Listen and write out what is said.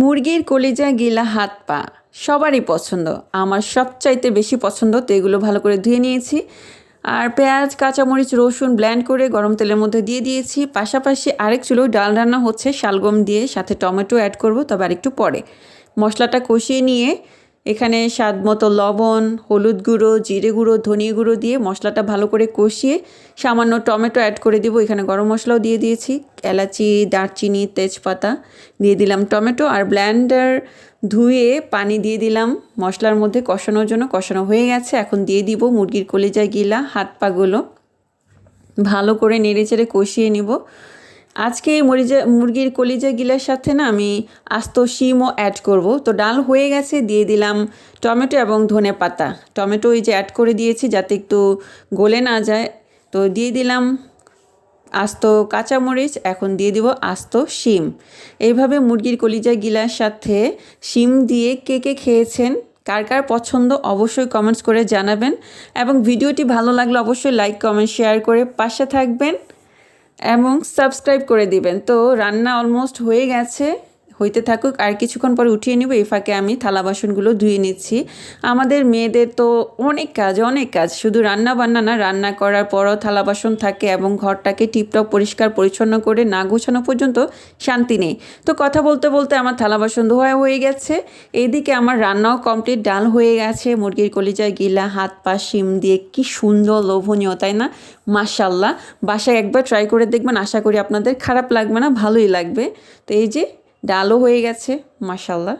মুরগির কলিজা গিলা হাত পা, সবারই পছন্দ। আমার সবচাইতে বেশি পছন্দ তো এগুলো ভালো করে ধুয়ে নিয়েছি। আর পেঁয়াজ, কাঁচামরিচ, রসুন ব্ল্যান্ড করে গরম তেলের মধ্যে দিয়ে দিয়েছি। পাশাপাশি আরেক চুলো ডাল রান্না হচ্ছে, শালগম দিয়ে সাথে টমেটো অ্যাড করব, তবে আরেকটু পরে। মশলাটা কষিয়ে নিয়ে এখানে স্বাদ মতো লবণ, হলুদ গুঁড়ো, জিরে গুঁড়ো, ধনিয়া গুঁড়ো দিয়ে মশলাটা ভালো করে কষিয়ে সামান্য টমেটো অ্যাড করে দেবো। এখানে গরম মশলাও দিয়ে দিয়েছি। এলাচি, দারচিনি, তেজপাতা দিয়ে দিলাম টমেটো আর ব্ল্যান্ডার ধুয়ে পানি দিয়ে দিলাম। মশলার মধ্যে কষানোর জন্য কষানো হয়ে গেছে। এখন দিয়ে দিব মুরগির কলিজা গিলা, হাত পাগুলো ভালো করে নেড়ে চেড়ে কষিয়ে নিব। আজকে এই মরিজা মুরগির কলিজা গিলার সাথে না আমি আস্ত শিমও অ্যাড করব। তো ডাল হয়ে গেছে, দিয়ে দিলাম টমেটো এবং ধনে পাতা। টমেটো ওই যে অ্যাড করে দিয়েছি যাতে একটু গলে না যায়। তো দিয়ে দিলাম আস্ত কাঁচামরিচ এখন দিয়ে দিব আস্ত শিম। এইভাবে মুরগির কলিজা গিলার সাথে শিম দিয়ে কে কে খেয়েছেন, কার কার পছন্দ অবশ্যই কমেন্টস করে জানাবেন। এবং ভিডিওটি ভালো লাগলে অবশ্যই লাইক কমেন্ট শেয়ার করে পাশে থাকবেন। এবং সাবস্ক্রাইব করে দিবেন। তো রান্না অলমোস্ট হয়ে গেছে। হইতে থাকুক, আর কিছুক্ষণ পরে উঠিয়ে নিব, এই ফাঁকে আমি থালা বাসনগুলো ধুয়ে নিচ্ছি। আমাদের মেয়েদের তো অনেক কাজ অনেক কাজ। শুধু রান্না বান্না না, রান্না করার পরও থালা বাসন থাকে এবং ঘরটাকে টিপটপ পরিষ্কার পরিচ্ছন্ন করে না গোছানো পর্যন্ত শান্তি নেই। তো কথা বলতে বলতে আমার থালা বাসন ধোয়া হয়ে গেছে। এইদিকে আমার রান্নাও কমপ্লিট, ডাল হয়ে গেছে, মুরগির কলিজায় গিলা, হাত পা, শিম দিয়ে কি সুন্দর লোভনীয়, তাই না? মাশাল্লাহ বাসায় একবার ট্রাই করে দেখবেন, আশা করি আপনাদের খারাপ লাগবে না, ভালোই লাগবে। তো এই যে ডালও হয়ে গেছে মাশাল্লাহ